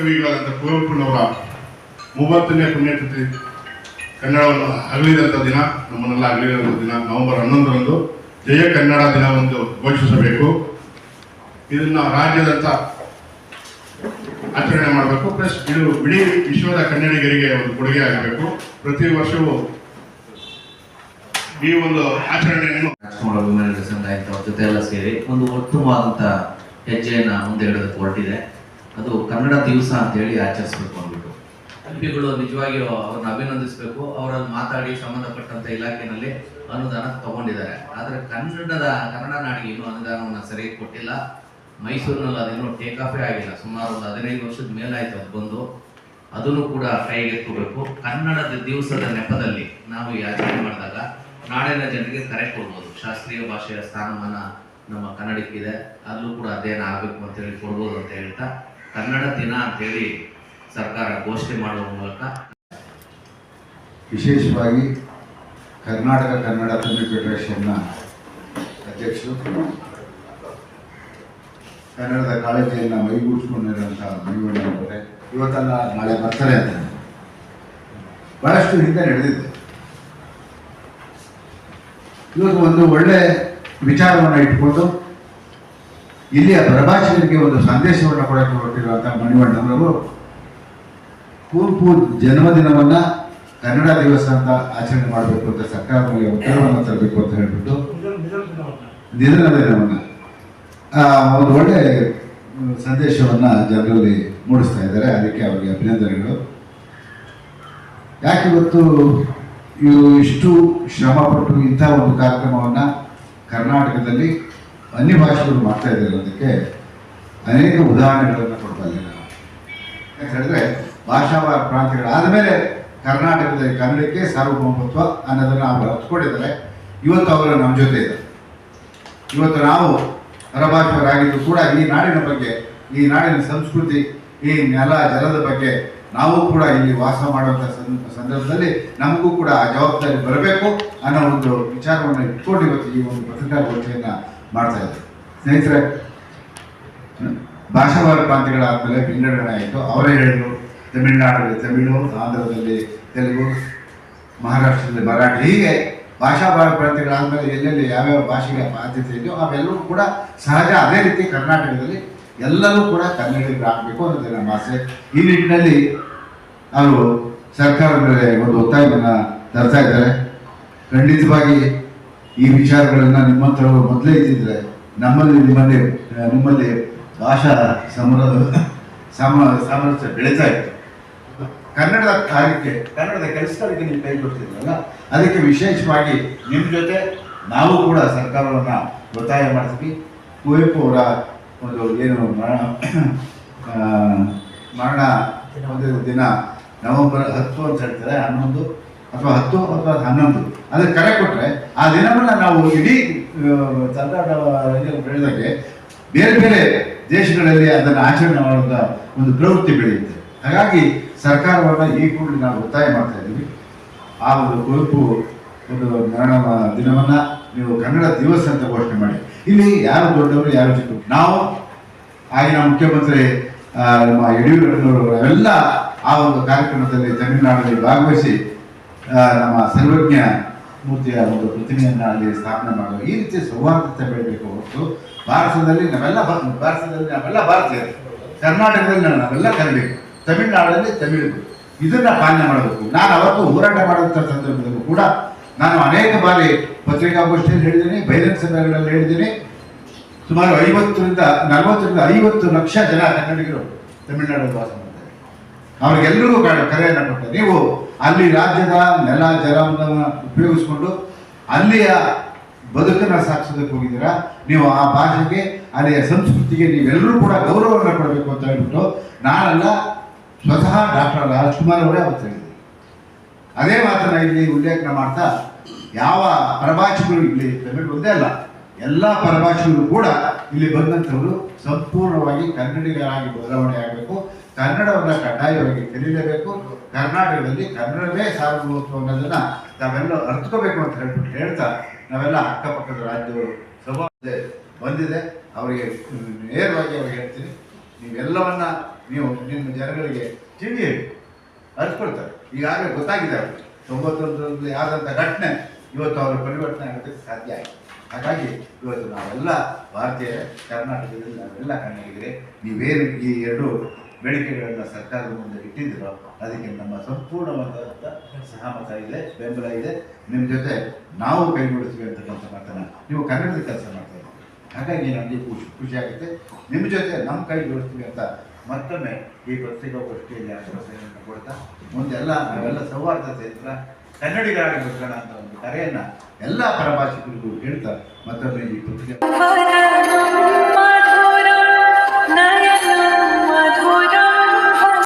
ಕವಿಗಳಾದಂಥ ಕುವೆಂಪುನವರ ಮೂವತ್ತನೇ ಪುಣ್ಯತಿಥಿ ಕನ್ನಡವನ್ನು ಅಗಲಿದಂಥ ದಿನ, ನಮ್ಮನ್ನೆಲ್ಲ ಅಗಲಿದಂಥ ದಿನ, ನವೆಂಬರ್ ಹನ್ನೊಂದರಂದು ಜಯ ಕನ್ನಡ ದಿನವೆಂದು ಘೋಷಿಸಬೇಕು. ಇದನ್ನ ರಾಜ್ಯದಂತ ಆಚರಣೆ ಮಾಡಬೇಕು. ಪ್ಲಸ್ ಇದು ಇಡೀ ವಿಶ್ವದ ಕನ್ನಡಿಗರಿಗೆ ಒಂದು ಕೊಡುಗೆ ಆಗಬೇಕು. ಪ್ರತಿ ವರ್ಷವೂ ಈ ಒಂದು ಆಚರಣೆಯನ್ನು ಸಂಘ ಜೊತೆ ಎಲ್ಲ ಸೇರಿ ಒಂದು ಉತ್ತಮವಾದಂಥ ಹೆಜ್ಜೆಯನ್ನು ಮುಂದೆ ಹಿಡಿದು ಹೊರಟಿದೆ. ಅದು ಕನ್ನಡ ದಿವಸ ಅಂತೇಳಿ ಆಚರಿಸ್ಬೇಕು ಅಂದ್ಬಿಟ್ಟು. ಎಂಪಿಗಳು ನಿಜವಾಗಿಯೂ ಅವ್ರನ್ನ ಅಭಿನಂದಿಸಬೇಕು. ಅವರನ್ನು ಮಾತಾಡಿ ಸಂಬಂಧಪಟ್ಟಂತ ಇಲಾಖೆನಲ್ಲಿ ಅನುದಾನ ತಗೊಂಡಿದ್ದಾರೆ. ಆದರೆ ಕನ್ನಡದ, ಕನ್ನಡ ನಾಡಿಗೆ ಇನ್ನೂ ಅನುದಾನವನ್ನು ಸರಿಯಾಗಿ ಕೊಟ್ಟಿಲ್ಲ. ಮೈಸೂರಿನಲ್ಲಿ ಅದೇನೋ ಟೇಕ್ ಆಫೇ ಆಗಿಲ್ಲ. ಸುಮಾರು ಒಂದು ಹದಿನೈದು ವರ್ಷದ ಮೇಲಾಯ್ತು ಅದು ಬಂದು. ಅದನ್ನು ಕೂಡ ಕೈಗೆತ್ಕೋಬೇಕು ಕನ್ನಡದ ದಿವಸದ ನೆಪದಲ್ಲಿ ನಾವು ಈ ಆಚರಣೆ ಮಾಡಿದಾಗ ನಾಡಿನ ಜನರಿಗೆ ಕರೆ ಕೊಡ್ಬೋದು. ಶಾಸ್ತ್ರೀಯ ಭಾಷೆಯ ಸ್ಥಾನಮಾನ ನಮ್ಮ ಕನ್ನಡಕ್ಕಿದೆ ಅಲ್ಲೂ ಕೂಡ ಅಧ್ಯಯನ ಆಗಬೇಕು ಅಂತ ಹೇಳಿ ಕೊಡ್ಬೋದು ಅಂತ ಹೇಳ್ತಾ ಕನ್ನಡ ದಿನ ಅಂತೇಳಿ ಸರ್ಕಾರ ಘೋಷಣೆ ಮಾಡುವ ಮೂಲಕ ವಿಶೇಷವಾಗಿ ಕರ್ನಾಟಕ ಕನ್ನಡ ತಮಿಳು ಫೆಡರೇಷನ್ನ ಅಧ್ಯಕ್ಷರು, ಕನ್ನಡದ ಕಾಳಜಿಯನ್ನು ಮೈಗೂಡಿಸ್ಕೊಂಡಿರುವಂಥ ಅವರೇ, ಇವತ್ತಲ್ಲ ನಾಳೆ ಬರ್ತಾರೆ ಅಂತ. ಬಹಳಷ್ಟು ಹಿಂದೆ ನಡೆದಿದೆ. ಇವತ್ತು ಒಂದು ಒಳ್ಳೆ ವಿಚಾರವನ್ನು ಇಟ್ಕೊಂಡು ಇಲ್ಲಿಯ ಪ್ರಭಾಷಕರಿಗೆ ಒಂದು ಸಂದೇಶವನ್ನು ಕೊಡಕ್ಕೆ ಹೊರಟಿರುವಂಥ ಮಣಿವಣ್ಣನವರು ಕುವೆಂಪು ಜನ್ಮದಿನವನ್ನ ಕನ್ನಡ ದಿವಸ ಅಂತ ಆಚರಣೆ ಮಾಡಬೇಕು ಅಂತ ಸರ್ಕಾರದಲ್ಲಿ ಮೇಲೆ ಒತ್ತಡವನ್ನು ತರಬೇಕು ಅಂತ ಹೇಳ್ಬಿಟ್ಟು ನಿಧನ ದಿನವನ್ನ ಒಂದು ಒಳ್ಳೆ ಸಂದೇಶವನ್ನ ಜನರಲ್ಲಿ ಮೂಡಿಸ್ತಾ ಇದ್ದಾರೆ. ಅದಕ್ಕೆ ಅವರಿಗೆ ಅಭಿನಂದನೆಗಳು. ಯಾಕೆ ಇವತ್ತು ಇವರು ಇಷ್ಟು ಶ್ರಮಪಟ್ಟು ಇಂಥ ಒಂದು ಕಾರ್ಯಕ್ರಮವನ್ನು ಕರ್ನಾಟಕದಲ್ಲಿ ಅನ್ಯ ಭಾಷೆಗಳು ಮಾಡ್ತಾ ಇದ್ದಾರೆ ಅನ್ನೋದಕ್ಕೆ ಅನೇಕ ಉದಾಹರಣೆಗಳನ್ನು ಕೊಡ್ಬಲ್ಲೆ ನಾವು ಯಾಕೆ ಹೇಳಿದ್ರೆ ಭಾಷಾ ಪ್ರಾಂತ್ಯಗಳಾದ ಮೇಲೆ ಕರ್ನಾಟಕದಲ್ಲಿ ಕನ್ನಡಕ್ಕೆ ಸಾರ್ವಭೌಮತ್ವ ಅನ್ನೋದನ್ನು ಅವರು ಹಚ್ಕೊಂಡಿದ್ದಾರೆ ಇವತ್ತು ಅವರು ನಮ್ಮ ಜೊತೆ ಇದ್ದಾರೆ. ಇವತ್ತು ನಾವು ಪರಭಾಷೆಯವರಾಗಿದ್ದು ಕೂಡ ಈ ನಾಡಿನ ಬಗ್ಗೆ, ಈ ನಾಡಿನ ಸಂಸ್ಕೃತಿ, ಈ ನೆಲ, ಜಲದ ಬಗ್ಗೆ ನಾವು ಕೂಡ ಇಲ್ಲಿ ವಾಸ ಮಾಡುವಂಥ ಸಂದ- ಸಂದರ್ಭದಲ್ಲಿ ನಮಗೂ ಕೂಡ ಆ ಜವಾಬ್ದಾರಿ ಬರಬೇಕು ಅನ್ನೋ ಒಂದು ವಿಚಾರವನ್ನು ಇಟ್ಕೊಂಡು ಇವತ್ತು ಈ ಒಂದು ಪತ್ರಿಕಾಗೋಷ್ಠಿಯನ್ನು ಮಾಡ್ತಾ ಇದ್ದಾರೆ ಸ್ನೇಹಿತರೆ ಭಾಷಾವಾರ ಪ್ರಾಂತ್ಯಗಳಾದ್ಮೇಲೆ ವಿಂಗಡಣೆ ಆಯಿತು. ಅವರೇ ಹೇಳಿದ್ರು, ತಮಿಳುನಾಡಲ್ಲಿ ತಮಿಳು, ಆಂಧ್ರದಲ್ಲಿ ತೆಲುಗು, ಮಹಾರಾಷ್ಟ್ರದಲ್ಲಿ ಮರಾಠಿ. ಹೀಗೆ ಭಾಷಾಭಾರ ಪ್ರಾಂತ್ಯಗಳಾದಮೇಲೆ ಎಲ್ಲೆಲ್ಲಿ ಯಾವ್ಯಾವ ಭಾಷೆಗೆ ಆದ್ಯತೆ ಇದೆಯೋ ಅವೆಲ್ಲವೂ ಕೂಡ ಸಹಜ ಅದೇ ರೀತಿ ಕರ್ನಾಟಕದಲ್ಲಿ ಎಲ್ಲರೂ ಕೂಡ ಕನ್ನಡಿಗರಾಗಬೇಕು ಅನ್ನೋದು ನಮ್ಮ ಆಸೆ. ಈ ನಿಟ್ಟಿನಲ್ಲಿ ಅವರು ಸರ್ಕಾರದ ಮೇಲೆ ಒಂದು ಒತ್ತಾಯವನ್ನು ತರ್ತಾ ಇದ್ದಾರೆ. ಖಂಡಿತವಾಗಿ ಈ ವಿಚಾರಗಳನ್ನು ನಿಮ್ಮಂಥವ್ರು ಮೊದಲೇ ಇದ್ದಿದ್ರೆ ನಮ್ಮಲ್ಲಿ ನಿಮ್ಮಲ್ಲಿ ನಿಮ್ಮಲ್ಲಿ ಭಾಷಾ ಸಮರ ಸಮ ಸಾಮರಸ್ಯ ಬೆಳೀತಾ ಇತ್ತು. ಕನ್ನಡದ ಕಾರ್ಯಕ್ಕೆ ಕನ್ನಡದ ಕೆಲಸಗಳಿಗೆ ನೀವು ಕೈ ಕೊಡ್ತಿದ್ರಲ್ಲ ಅದಕ್ಕೆ ವಿಶೇಷವಾಗಿ ನಿಮ್ಮ ಜೊತೆ ನಾವು ಕೂಡ ಸರ್ಕಾರವನ್ನು ಒತ್ತಾಯ ಮಾಡ್ತೀವಿ ಕುವೆಂಪು ಅವರ ಒಂದು ಏನು ಮರಣ ಮರಣ ಒಂದು ದಿನ ನವೆಂಬರ್ ಹತ್ತು ಅಂತ ಹೇಳ್ತಾರೆ ಹನ್ನೊಂದು ಅಥವಾ ಹತ್ತು ಅಥವಾ ಹನ್ನೊಂದು. ಅದಕ್ಕೆ ಕರೆ ಕೊಟ್ಟರೆ ಆ ದಿನವನ್ನು ನಾವು ಇಡೀ ಚಂದ್ರಾಟ ಬೆಳೆದಾಗೆ ಬೇರೆ ಬೇರೆ ದೇಶಗಳಲ್ಲಿ ಅದನ್ನು ಆಚರಣೆ ಮಾಡುವಂಥ ಒಂದು ಪ್ರವೃತ್ತಿ ಬೆಳೆಯುತ್ತೆ. ಹಾಗಾಗಿ ಸರ್ಕಾರವನ್ನು ಈ ಕೂಡಲೇ ನಾವು ಒತ್ತಾಯ ಮಾಡ್ತಾ ಇದ್ದೀವಿ. ಆ ಒಂದು ಕುವೆಂಪು ಒಂದು ಮರಣ ದಿನವನ್ನು ನೀವು ಕನ್ನಡ ದಿವಸ ಅಂತ ಘೋಷಣೆ ಮಾಡಿ. ಇಲ್ಲಿ ಯಾರು ದೊಡ್ಡವರು, ಯಾರು ಚಿಕ್ಕ ನಾವು ಆಗಿನ ಮುಖ್ಯಮಂತ್ರಿ ನಮ್ಮ ಯಡಿಯೂರಪ್ಪನವರು ಎಲ್ಲ ಆ ಒಂದು ಕಾರ್ಯಕ್ರಮದಲ್ಲಿ ತಮಿಳುನಾಡಲ್ಲಿ ಭಾಗವಹಿಸಿ ನಮ್ಮ ಸರ್ವಜ್ಞ ಮೂರ್ತಿಯ ಒಂದು ಪ್ರತಿಮೆಯನ್ನು ಅಲ್ಲಿ ಸ್ಥಾಪನೆ ಮಾಡುವ ಈ ರೀತಿ ಸೌಹಾರ್ದತೆ ಬೆಳಬೇಕು ಹೊರತು ಭಾರತದಲ್ಲಿ ನಾವೆಲ್ಲ ಭಾರತದಲ್ಲಿ ನಾವೆಲ್ಲ ಭಾರತೀಯ ಕರ್ನಾಟಕದಲ್ಲಿ ನಾವೆಲ್ಲ ಕರಿಬೇಕು ತಮಿಳುನಾಡಲ್ಲಿ ತಮಿಳು. ಇದನ್ನ ಪಾಲನೆ ಮಾಡಬೇಕು. ನಾನು ಅವತ್ತು ಹೋರಾಟ ಮಾಡುವಂಥ ಸಂದರ್ಭದಲ್ಲೂ ಕೂಡ ನಾನು ಅನೇಕ ಬಾರಿ ಪತ್ರಿಕಾಗೋಷ್ಠಿಯಲ್ಲಿ ಹೇಳಿದ್ದೀನಿ, ಬಹಿರಂಗ ಸಭೆಗಳಲ್ಲಿ ಹೇಳಿದ್ದೀನಿ. ಸುಮಾರು ಐವತ್ತರಿಂದ ನಲವತ್ತರಿಂದ ಐವತ್ತು ಲಕ್ಷ ಜನ ಕನ್ನಡಿಗರು ತಮಿಳುನಾಡಲ್ಲಿ ವಾಸ ಅವ್ರಿಗೆಲ್ಲರಿಗೂ ಕರೆಯನ್ನು ಕೊಟ್ಟೆ ನೀವು ಅಲ್ಲಿ ರಾಜ್ಯದ ನೆಲ ಜಲವನ್ನು ಉಪಯೋಗಿಸ್ಕೊಂಡು ಅಲ್ಲಿಯ ಬದುಕನ್ನು ಸಾಗಿಸೋದಕ್ಕೆ ಹೋಗಿದ್ದೀರಾ? ನೀವು ಆ ಭಾಷೆಗೆ, ಅಲ್ಲಿಯ ಸಂಸ್ಕೃತಿಗೆ ನೀವೆಲ್ಲರೂ ಕೂಡ ಗೌರವವನ್ನು ಕೊಡಬೇಕು ಅಂತ ಹೇಳ್ಬಿಟ್ಟು ನಾನಲ್ಲ ಸ್ವತಃ ಡಾಕ್ಟರ್ ರಾಜ್ಕುಮಾರ್ ಅವರೇ ಅವತ್ತು ಅದೇ ಮಾತನ್ನ ಇಲ್ಲಿ ಉಲ್ಲೇಖನ ಮಾಡ್ತಾ, ಯಾವ ಪರಭಾಷೆಗಳು ಇಲ್ಲಿ ತಮಿಳು ಒಂದೇ ಅಲ್ಲ, ಎಲ್ಲ ಪರಭಾಷೆಗಳು ಕೂಡ ಇಲ್ಲಿ ಬಂದಂಥವರು ಸಂಪೂರ್ಣವಾಗಿ ಕನ್ನಡಿಗರಾಗಿ ಬದಲಾವಣೆ ಆಗಬೇಕು. ಕನ್ನಡವನ್ನು ಕಡ್ಡಾಯವಾಗಿ ಕಲಿಯಲೇಬೇಕು ಕರ್ನಾಟಕದಲ್ಲಿ ಕನ್ನಡವೇ ಸಾರ್ವಭೌಮತ್ವ ಅನ್ನೋದನ್ನ ನಾವೆಲ್ಲ ಅರ್ಥಕೋಬೇಕು ಅಂತ ಹೇಳ್ಬಿಟ್ಟು ಹೇಳ್ತಾ ನಾವೆಲ್ಲ ಅಕ್ಕಪಕ್ಕದ ರಾಜ್ಯಗಳು ಸಭಾ ಬಂದಿದೆ. ಅವರಿಗೆ ನೇರವಾಗಿ ಅವ್ರಿಗೆ ಹೇಳ್ತೀನಿ. ನೀವೆಲ್ಲವನ್ನ ನೀವು ನಿಮ್ಮ ಜನಗಳಿಗೆ ತಿಳಿ ಹೇಳಿ ಅರ್ಸ್ಕೊಳ್ತಾರೆ ಈಗಾಗಲೇ ಗೊತ್ತಾಗಿದೆ ಅವ್ರಿಗೆ. ತೊಂಬತ್ತೊಂದರಲ್ಲಿ ಆದಂಥ ಘಟನೆ ಇವತ್ತು ಅವರ ಪರಿವರ್ತನೆ ಆಗೋದಕ್ಕೆ ಸಾಧ್ಯ ಆಯಿತು. ಹಾಗಾಗಿ ಇವತ್ತು ನಾವೆಲ್ಲ ಭಾರತೀಯ ಕರ್ನಾಟಕದಲ್ಲಿ ನಾವೆಲ್ಲ ಕಣ್ಣಾಗಿದ್ದರೆ ನೀವೇನು ಈ ಎರಡು ಬೇಡಿಕೆಗಳನ್ನು ಸರ್ಕಾರದ ಮುಂದೆ ಇಟ್ಟಿದ್ದೀರೋ ಅದಕ್ಕೆ ನಮ್ಮ ಸಂಪೂರ್ಣವಾದಂಥ ಸಹಮತ ಇದೆ, ಬೆಂಬಲ ಇದೆ. ನಿಮ್ಮ ಜೊತೆ ನಾವು ಕೈಗೂಡಿಸ್ತೀವಿ ಅಂತಕ್ಕಂಥ ಮಾತನ್ನ ನೀವು ಕನ್ನಡದ ಕೆಲಸ ಮಾಡ್ತಾ ಹಾಗಾಗಿ ನನಗೆ ಖುಷಿ ಆಗುತ್ತೆ. ನಿಮ್ಮ ಜೊತೆ ನಮ್ಮ ಕೈ ಜೋಡಿಸ್ತೀವಿ ಅಂತ ಮತ್ತೊಮ್ಮೆ ಈ ಪತ್ರಿಕಾಗೋಷ್ಠಿಯಲ್ಲಿ ಆಶ್ವಾಸನೆಯನ್ನು ಕೊಡ್ತಾ, ಮುಂದೆಲ್ಲ ನಾವೆಲ್ಲ ಸೌಹಾರ್ದತೆಯಿಂದ ಕನ್ನಡಿಗರಾಗಿ ಬದುಕೋಣ ಅಂತ ಕರೆಯನ್ನು ಎಲ್ಲ ಪರಭಾಷಿಕರಿಗೂ ಹೇಳ್ತಾರೆ. ಮತ್ತೊಮ್ಮೆ ಈ ಪುಸ್ತಕ